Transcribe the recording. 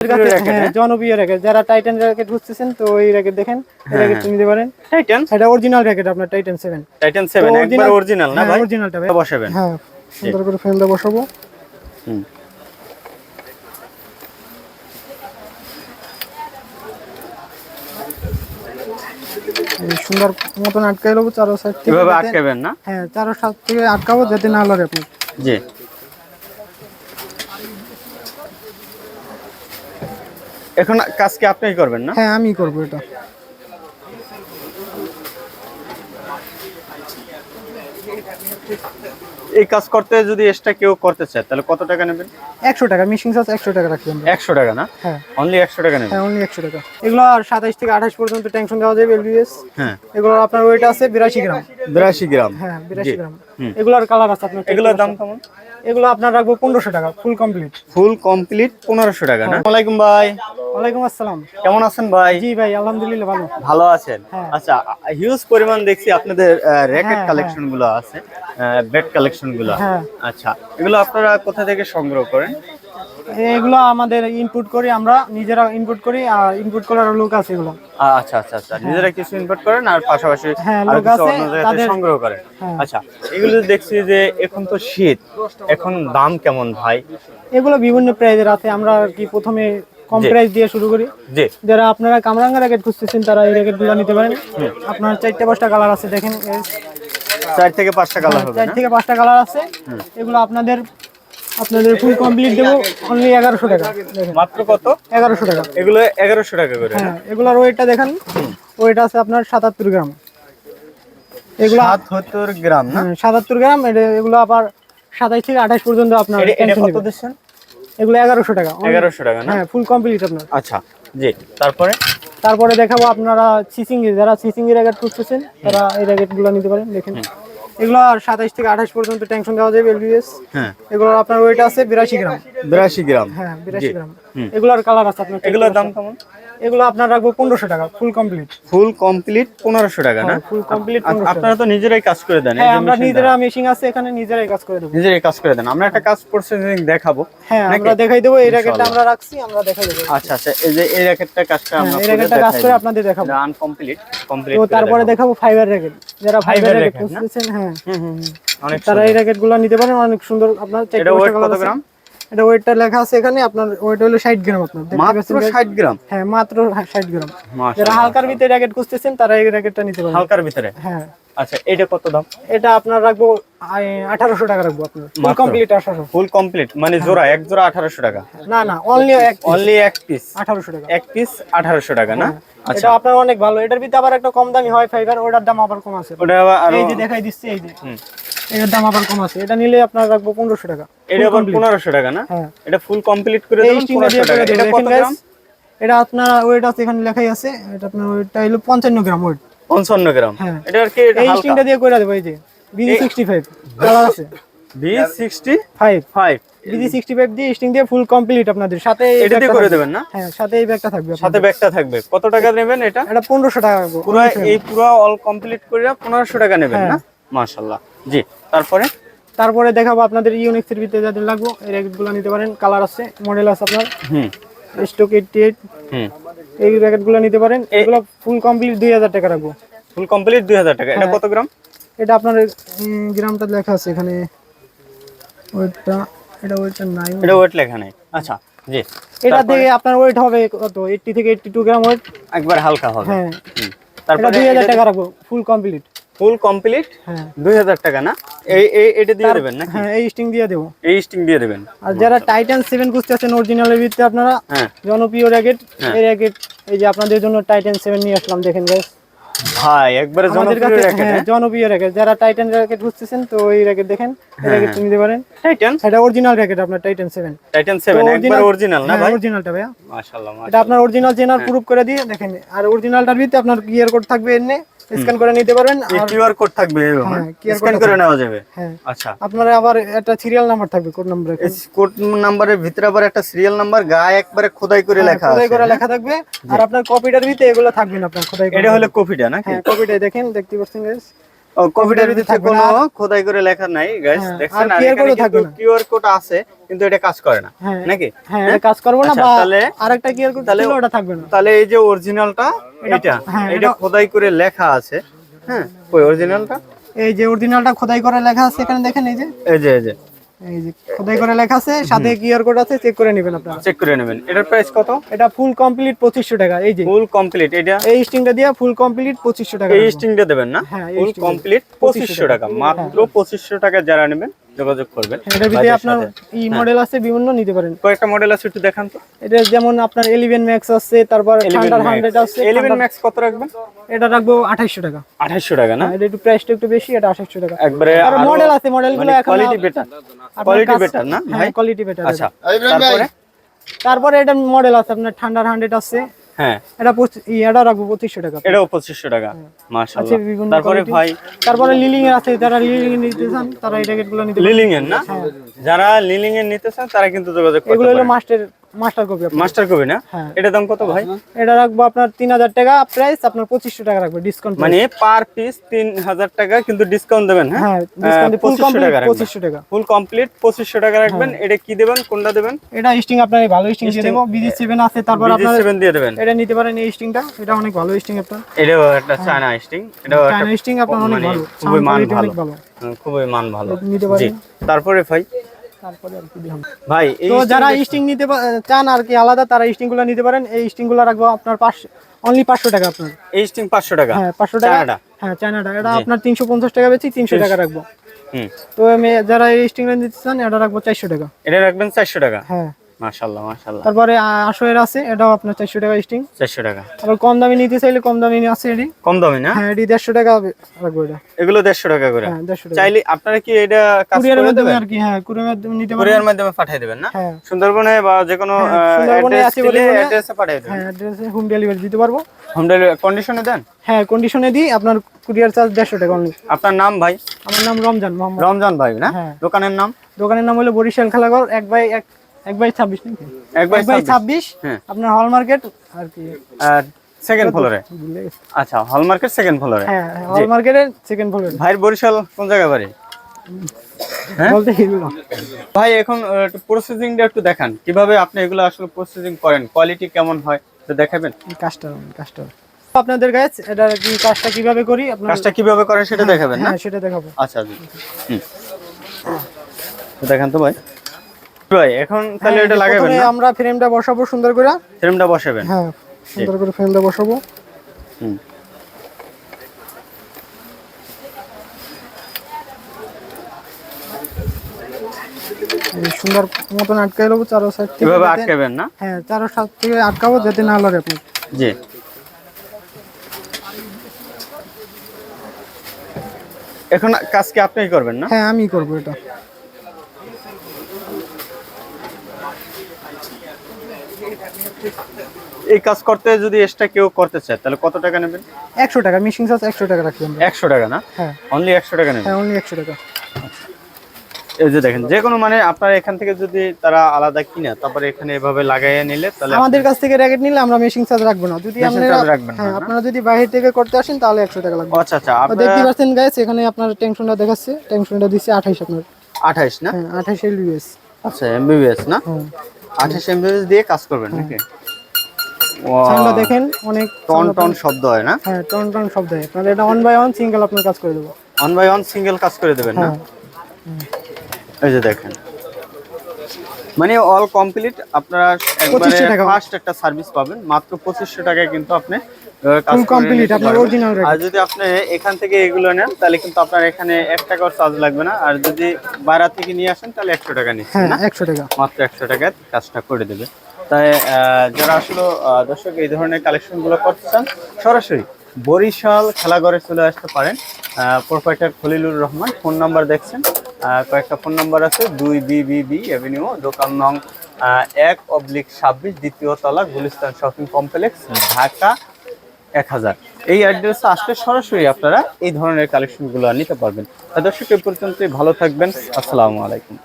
জনপ্রিয় হ্যাঁ, হ্যাঁ? র্যাকেট। যারা টাইটান র্যাকেট খুঁজতেছেন তো এই র্যাকেট দেখেন। এই নিতে পারেন। টাইটান এটা অরিজিনাল র্যাকেট আপনার টাইটান সেভেন টাইটান 7 একবার অরিজিনাল না ভাই? অরিজিনালটা বসাবেন। হ্যাঁ সুন্দর করে ফ্রেমটা বসাবো। হুম। সুন্দর মতন আটকাই দেবো চারো সাইড থেকে এভাবে আটকাবেন না? হ্যাঁ চারো সাইড থেকে আটকাবো যাতে না লড়ে আপনি। জি। এখন কাজ কি আপনিই করবেন না? হ্যাঁ আমি করব এটা। এই কাজ করতে যদি এক্সট্রা কেউ করতে চায় তাহলে কত টাকা নেবেন? একশো টাকা মিশিং চার্জ একশো টাকা রাখি আমরা। একশো টাকা না? হ্যাঁ। অনলি একশো টাকা নেবেন? হ্যাঁ অনলি একশো টাকা। এগুলো আর সাতাইশ থেকে আঠাশ পর্যন্ত টেনশন দেওয়া যাবে এলবিএস হ্যাঁ। এগুলো আপনার ওয়েট আছে বিরাশি গ্রাম। বিরাশি গ্রাম। হ্যাঁ বিরাশি। গ্রাম। এগুলোর কালার আছে আপনার এগুলোর দাম কেমন? এগুলো আপনার রাখব পনেরোশো টাকা ফুল কমপ্লিট ফুল কমপ্লিট পনেরোশো টাকা না? ওয়ালাইকুম ভাই। ওয়ালাইকুম আসসালাম। কেমন আছেন ভাই? জি ভাই আলহামদুলিল্লাহ ভালো। ভালো আছেন? হ্যাঁ। আচ্ছা হিউজ পরিমাণ দেখছি আপনাদের র্যাকেট হ্যাঁ, কালেকশনগুলো আছে বেড কালেকশনগুলো। হ্যাঁ। আচ্ছা এগুলো আপনারা কোথা থেকে সংগ্রহ করেন? এগুলো আমাদের ইনপুট করি আমরা নিজেরা ইনপুট করি আর ইনপুট করার লোক আছে এগুলো। আচ্ছা আচ্ছা আচ্ছা নিজেরা কিছু ইনপুট করেন আর পাশাপাশি হ্যাঁ, লোক কিছু তাদের- সংগ্রহ করেন। হ্যাঁ। আচ্ছা এগুলো দেখছি যে এখন তো শীত এখন দাম কেমন ভাই? এগুলো বিভিন্ন প্রাইজের আছে আমরা আর কি প্রথমে কম প্রাইস দিয়ে শুরু করি। যারা আপনারা কামরাঙ্গা র্যাকেট খুঁজতেছেন তারা এই র্যাকেটগুলো নিতে পারেন। আপনার চারটে পাঁচটা কালার আছে দেখেন। চার থেকে পাঁচটা কালার হবে চার থেকে পাঁচটা কালার আছে। এগুলো আপনাদের আপনাদের ফুল কমপ্লিট দেবো অনলি এগারোশো টাকা। মাত্র কত? এগারোশো টাকা। এগুলো এগারোশো টাকা করে। হ্যাঁ এগুলোর ওয়েটটা দেখেন। ওয়েট আছে আপনার সাতাত্তর গ্রাম। এগুলো সাতসত্তর গ্রাম না? সাতাত্তর গ্রাম। এগুলো আবার সাতাইশ থেকে আঠাশ পর্যন্ত আপনার কত। দিচ্ছেন? এগুলো এগারোশো টাকা। এগারোশো টাকা না? হ্যাঁ ফুল কমপ্লিট আপনার। আচ্ছা জি তারপরে? তারপরে দেখাবো আপনারা সিসিং যারা এর র্যাকেট খুঁজতেছেন তারা এই র্যাকেটগুলো নিতে পারেন দেখেন। এগুলো আর সাতাইশ থেকে আঠাশ পর্যন্ত টেনশন দেওয়া যাবে এলবিএস হ্যাঁ। এগুলো আপনার ওয়েট আছে বিরাশি গ্রাম। বিরাশি গ্রাম। হ্যাঁ বিরাশি গ্রাম। এগুলোর কালার আছে আপনার এগুলোর দাম কেমন? এগুলো আপনার রাখব পনেরোশো টাকা ফুল কমপ্লিট ফুল কমপ্লিট পনেরোশো টাকা না? ফুল কমপ্লিট আপনারা তো নিজেরাই কাজ করে দেন হ্যাঁ আমরা নিজেরা মেশিং আছে এখানে নিজেরাই কাজ করে দেবো। নিজেরাই কাজ করে দেন। আমরা একটা কাজ প্রসেসিং দেখাবো। হ্যাঁ আমরা দেখাই দেবো এই র্যাকেটটা আমরা রাখছি আমরা দেখাই দেবো। আচ্ছা আচ্ছা এই যে এই র্যাকেটটা কাজটা হ্যাঁ, আমরা এই র্যাকেটটা কাজ করে আপনাদের দেখাবো। আনকমপ্লিট কমপ্লিট তো তারপরে দেখাবো। ফাইবার র্যাকেট যারা ফাইবার র্যাকেট? খুঁজতেছেন হ্যাঁ। অনেক তারা এই র্যাকেটগুলো নিতে পারেন অনেক সুন্দর আপনার চারটে এটা পাঁচটা কত গ্রাম? এটা ওয়েটটা লেখা আছে এখানে আপনার ওয়েট হলো 60 গ্রাম আপনার মাত্র পাচ্ছেন guys? ষাট গ্রাম? হ্যাঁ মাত্র 60 গ্রাম। যারা হালকার ভিতরে র্যাকেট খুঁজতেছেন তারা এই র্যাকেটটা নিতে পারেন হালকার ভিতরে? হ্যাঁ। আচ্ছা এটা কত দাম? এটা আপনার রাখব আঠারোশো টাকা রাখব আপনার। ফুল কমপ্লিট আঠারোশো। ফুল কমপ্লিট মানে জোড়া এক জোড়া আঠারোশো টাকা? না না অনলি এক অনলি এক পিস আঠারোশো টাকা। এক পিস আঠারোশো টাকা না? আচ্ছা। এটা আপনার অনেক ভালো। এটার ভিতরে আবার একটা কম দামি হয় ফাইবার ওটার দাম আবার কম আছে। ওটা আবার এই যে দেখাই দিচ্ছি এই যে। এটার দাম আবার কম আছে। এটা নিলে আপনার রাখব পনেরোশো টাকা। এটা আবার টাকা না? হ্যাঁ। এটা ফুল কমপ্লিট করে দেবেন টাকা। এটা কত গ্রাম? এটা আপনার ওয়েট আছে এখানে লেখাই আছে। এটা আপনার ওয়েটটা হলো পঞ্চান্ন গ্রাম ওয়েট পঞ্চান্ন গ্রাম। হ্যাঁ। এটা আর কি এটা এই হালকা? দিয়ে করে দেবো এই যে কালার আছে। দিয়ে স্টিং দিয়ে ফুল কমপ্লিট আপনাদের। সাথে এটা দিয়ে করে দেবেন না? হ্যাঁ সাথে এই ব্যাগটা থাকবে সাথে ব্যাগটা থাকবে। কত টাকা নেবেন এটা? এটা পনেরোশো টাকা। পুরো এই পুরো অল কমপ্লিট করে পনেরোশো টাকা নেবেন না? মাশাল্লাহ জি তারপরে? তারপরে দেখাবো আপনাদের ইউনিক্সের ভিতরে যাদের লাগবো এই র্যাকেটগুলো নিতে পারেন কালার আছে মডেল আছে আপনার। হুম। স্টক এইটটি এইট হুম। এই র্যাকেটগুলো নিতে পারেন এগুলো ফুল কমপ্লিট দুই হাজার টাকা রাখব। ফুল কমপ্লিট দুই হাজার টাকা। এটা কত গ্রাম? এটা আপনার গ্রামটা লেখা আছে এখানে। ওয়েটটা এটা ওয়েটটা নাই। এটা ওয়েট লেখা নেই। আচ্ছা জি। এটা থেকে আপনার ওয়েট হবে কত? এইটটি থেকে এইটটি টু গ্রাম ওয়েট। একবার হালকা হবে। হ্যাঁ। তারপরে দুই হাজার টাকা রাখব ফুল কমপ্লিট ফুল কমপ্লিট। হ্যাঁ। দুই হাজার টাকা না? এই এই এটা দিয়ে দেবেন না হ্যাঁ এই স্টিং দিয়ে দেবো। এই স্টিং দিয়ে দেবেন। আর যারা টাইটান সেভেন খুঁজতে আছেন অরিজিনালের ভিতরে আপনারা হ্যাঁ। জনপ্রিয় র্যাকেট এই র্যাকেট এই যে আপনাদের জন্য টাইটান সেভেন নিয়ে আসলাম দেখেন গাইস ভাই একবারে জনপ্রিয় র্যাকেট হ্যাঁ জনপ্রিয় র্যাকেট যারা টাইটান র্যাকেট খুঁজতেছেন তো এই র্যাকেট দেখেন এই র্যাকেট নিতে পারেন। টাইটান এটা অরিজিনাল র্যাকেট আপনার টাইটান সেভেন টাইটান 7 একবার অরিজিনাল না ভাই? অরিজিনালটা ভাইয়া। মাশাআল্লাহ এটা আপনার অরিজিনাল জেনার প্রুফ করে দিয়ে দেখেন আর অরিজিনালটার ভিতরে আপনার কিউআর কোড থাকবে এনে স্ক্যান করে নিতে পারবেন আর কিউআর কোড থাকবে হ্যাঁ, স্ক্যান করে নেওয়া যাবে। হ্যাঁ। আচ্ছা। আপনার আবার একটা সিরিয়াল নাম্বার থাকবে কোড নাম্বার কোড নাম্বারের ভিতরে আবার একটা সিরিয়াল নাম্বার গায়ে একবারে খোদাই করে লেখা খোদাই করে লেখা থাকবে। আর আপনার কপিটার ভিতরে এগুলো থাকবে না আপনার খোদাই করে এটা হলো কপিটা নাকি? হ্যাঁ কপিটাই দেখেন দেখতে পাচ্ছেন গাইস ও ভিতরে কোনো খোদাই করে লেখা নাই গাইস হ্যাঁ, দেখছেন? আর এখানে কিন্তু কিউআর কোড আছে কিন্তু এটা কাজ করে না। হ্যাঁ। নাকি? হ্যাঁ কাজ করব না আচ্ছা, বা তাহলে- আরেকটা কিউআর কোড তাহলে- ওটা থাকবে না। তাহলে এই যে অরিজিনালটা এটা হ্যাঁ, এটা এটা- খোদাই করে লেখা আছে। হ্যাঁ? ওই অরিজিনালটা এই যে অরিজিনালটা খোদাই করে লেখা আছে এখানে দেখেন এই যে। এই যে এই যে। এই যে খোদাই করে লেখা আছে সাথে কিয়ার কোড আছে চেক করে নেবেন আপনারা। চেক করে নেবেন। এটার প্রাইস কত? এটা ফুল কমপ্লিট পঁচিশশো টাকা এই যে। ফুল কমপ্লিট এটা? এই স্টিংটা দিয়ে ফুল কমপ্লিট পঁচিশশো টাকা এই। স্টিংটা দেবেন না? হ্যাঁ, ফুল কমপ্লিট পঁচিশশো টাকা মাত্র পঁচিশশো টাকা যারা নেবেন যোগাযোগ করবেন। এটার ভিতরে আপনার। ই মডেল আছে বিভিন্ন নিতে পারেন। কয়েকটা মডেল আছে একটু দেখান তো। এটা যেমন আপনার এলিভেন ম্যাক্স আছে তারপর থান্ডার হান্ড্রেড আছে এলিভেন Thunder- ম্যাক্স কত রাখবেন? এটা রাখব আঠাইশশো টাকা। আঠাশশো টাকা না? হ্যাঁ, এটা একটু প্রাইসটা একটু বেশি এটা আঠাইশশো টাকা। একবারে আর মডেল আছে মডেলগুলো মানে এখন কোয়ালিটি বেটার কোয়ালিটি বেটার না ভাই? হ্যাঁ কোয়ালিটি বেটার আচ্ছা তারপরে? তারপরে এটা মডেল আছে আপনার ঠান্ডার হান্ড্রেড আছে। হ্যাঁ। এটা এটা রাখব পঁচিশশো টাকা। এটাও পঁচিশশো টাকা মাশাআল্লাহ। তারপরে ভাই তারপরে লিলিং এর আছে যারা লিলিং নিতে চান তারা এই জ্যাকেট নিতে লিলিং এর না? যারা লিলিং এর নিতে চান তারা কিন্তু যোগাযোগ করতে এগুলো হলো master master copy master copy না? হ্যাঁ। এটা দাম কত ভাই? এটা রাখব আপনার তিন হাজার টাকা প্রাইস আপনার পঁচিশশো টাকা রাখব ডিসকাউন্ট মানে পার পিস তিন হাজার টাকা কিন্তু ডিসকাউন্ট দেবেন হ্যাঁ? হ্যাঁ ডিসকাউন্ট ফুল কমপ্লিট টাকা রাখবেন। পঁচিশশো টাকা। ফুল কমপ্লিট পঁচিশশো টাকা রাখবেন। এটা কি দেবেন? কোনটা দেবেন? এটা স্টিং আপনার ভালো স্টিং দিয়ে দেবো। বিজি সেভেন আছে তারপর আপনার দিয়ে দেবেন। এটা নিতে পারেন এই স্টিংটা। এটা অনেক ভালো স্টিং আপনার এটাও একটা চায়না স্টিং। একটা চায়না স্টিং আপনার অনেক মানে ভালো। খুবই মান ভালো। অনেক খুবই মান ভালো। নিতে পারেন। তারপরে ভাই? ভাই তো যারা স্টিং নিতে চান আর কি আলাদা তারা স্টিংগুলো নিতে পারেন। এই স্টিংগুলো রাখব আপনার পাঁচশো অনলি পাঁচশো টাকা আপনার। এই স্টিং পাঁচশো টাকা? হ্যাঁ পাঁচশো টাকা? হ্যাঁ চায়নাটা। এটা আপনার তিনশো পঞ্চাশ টাকা বেশি তিনশো টাকা রাখব। হুম। তো আমি যারা এই স্টিং নিতে চান এটা রাখব চারশো টাকা। এটা রাখবেন চারশো টাকা? হ্যাঁ। তারপরে আছে এটাও আপনার চারশো টাকা স্টিং। চারশো টাকা। আবার কম দামি নিতে চাইলে কম দামি আছে এটি। কম দামি না? হ্যাঁ এটি দেড়শো টাকা রাখব এটা এগুলো দেড়শো টাকা করে। হ্যাঁ দেড়শো টাকা। চাইলে আপনারা কি এটা কাজ করে মাধ্যমে আর কি হ্যাঁ কুরিয়ার মাধ্যমে নিতে পারেন কুরিয়ার মাধ্যমে পাঠিয়ে দেবেন না? সুন্দরবনে বা যে কোনো সুন্দরবনে অ্যাড্রেস আছে বলে দিলে বলে- অ্যাড্রেসে পাঠিয়ে দেবেন। অ্যাড্রেসে হোম ডেলিভারি দিতে পারব। হোম ডেলিভারি কন্ডিশনে দেন? হ্যাঁ কন্ডিশনে দিই আপনার কুরিয়ার চার্জ টাকা অনলি আপনার নাম ভাই? আমার নাম রমজান মোহাম্মদ। রমজান ভাই না। দোকানের নাম? দোকানের নাম হলো বরিশাল খেলাঘর এক বাই এক এক বাই ছাব্বিশ নাকি? এক বাই ছাব্বিশ। হ্যাঁ। আপনার হল মার্কেট আর কি। আর সেকেন্ড ফ্লোরে আচ্ছা হল মার্কেট সেকেন্ড ফ্লোরে হ্যাঁ হল মার্কেটের সেকেন্ড ফ্লোরে ভাইয়ের বরিশাল কোন জায়গায় বাড়ি? হ্যাঁ? বলতে ভাই এখন প্রসেসিংটা একটু দেখান। কীভাবে আপনি এগুলো আসলে প্রসেসিং করেন? কোয়ালিটি কেমন হয়? তো দেখাবেন? কাজটা কাজটা আপনাদের গাছ এটা কি কাজটা কীভাবে করি? আপনার কাজটা কীভাবে করেন সেটা দেখাবেন না? হ্যাঁ সেটা দেখাবো। আচ্ছা জি হুম। দেখান তো ভাই। ভাই এখন তাহলে হ্যাঁ, এটা লাগাবেন না? আমরা ফ্রেমটা বসাবো সুন্দর করে। ফ্রেমটা বসাবেন। হ্যাঁ সুন্দর করে ফ্রেমটা বসাবো। হুম। সুন্দর মতন আটকাই নেব চারো সাইড থেকে যাতে- আটকাবেন না? হ্যাঁ চারো সাইড থেকে আটকাবো যাতে না লড়ে আপনি। জি। এখন কাজ কি আপনিই করবেন না? হ্যাঁ আমি করব এটা। এই কাজ করতে যদি এক্সট্রা কেউ করতে চায় তাহলে কত টাকা নেবেন? একশো টাকা মিশিং চার্জ একশো টাকা রাখি আমরা। একশো টাকা না? হ্যাঁ। অনলি একশো টাকা নেবেন? হ্যাঁ অনলি একশো টাকা। এই যে দেখেন যে কোনো মানে আপনার এখান থেকে যদি তারা আলাদা কিনে তারপরে এখানে এভাবে লাগাইয়ে নিলে তাহলে আমাদের কাছ থেকে র্যাকেট নিলে আমরা মেশিং চার্জ রাখব না। যদি আপনারা হ্যাঁ আপনারা যদি বাইরে থেকে করতে আসেন তাহলে একশো টাকা লাগবে। আচ্ছা আচ্ছা তো আপনার দেখতে পাচ্ছেন গাইস এখানে আপনার টেনশনটা দেখাচ্ছে। টেনশনটা দিচ্ছে আঠাইশ আপনার। আঠাইশ না? হ্যাঁ আঠাইশ এলবিএস আচ্ছা এমবিবিএস না? হ্যাঁ আঠাইশ দিয়ে কাজ করবেন নাকি? সাউন্ডটা দেখেন অনেক টন টন শব্দ হয় না? হ্যাঁ টন টন শব্দ হয়। তাহলে এটা অন বাই ওয়ান সিঙ্গেল আপনার কাজ করে দেবো। অন বাই ওয়ান সিঙ্গেল কাজ করে দেবেন না? হ্যাঁ। এই যে দেখেন। মানে অল কমপ্লিট আপনারা একবারে ফার্স্ট একটা সার্ভিস পাবেন। মাত্র পঁচিশশো টাকায় কিন্তু আপনি আপনার। আর যদি আপনি এখান থেকে এগুলো নেন তাহলে কিন্তু আপনার এখানে এক টাকাও চার্জ লাগবে না। আর যদি বাইরে থেকে নিয়ে আসেন তাহলে একশো টাকা নিচ্ছে হ্যাঁ না? একশো টাকা। মাত্র একশো টাকায় কাজটা করে দেবে। তাই যারা আসলে দর্শক এই ধরনের কালেকশনগুলো করতে চান সরাসরি বরিশাল খেলাঘরে চলে আসতে পারেন। Proprietor Khalilur Rahman phone number দেখছেন। আহ, কয়েকটা ফোন নাম্বার আছে দুই বি বি বি অ্যাভিনিউ দোকান নং আহ, এক অবলিক ছাব্বিশ দ্বিতীয় তলা গুলিস্তান শপিং কমপ্লেক্স ঢাকা এক হাজার। এই অ্যাড্রেসে আসলে সরাসরি আপনারা এই ধরনের কালেকশনগুলো নিতে পারবেন। দর্শক এই পর্যন্তই ভালো থাকবেন। আসসালামু আলাইকুম।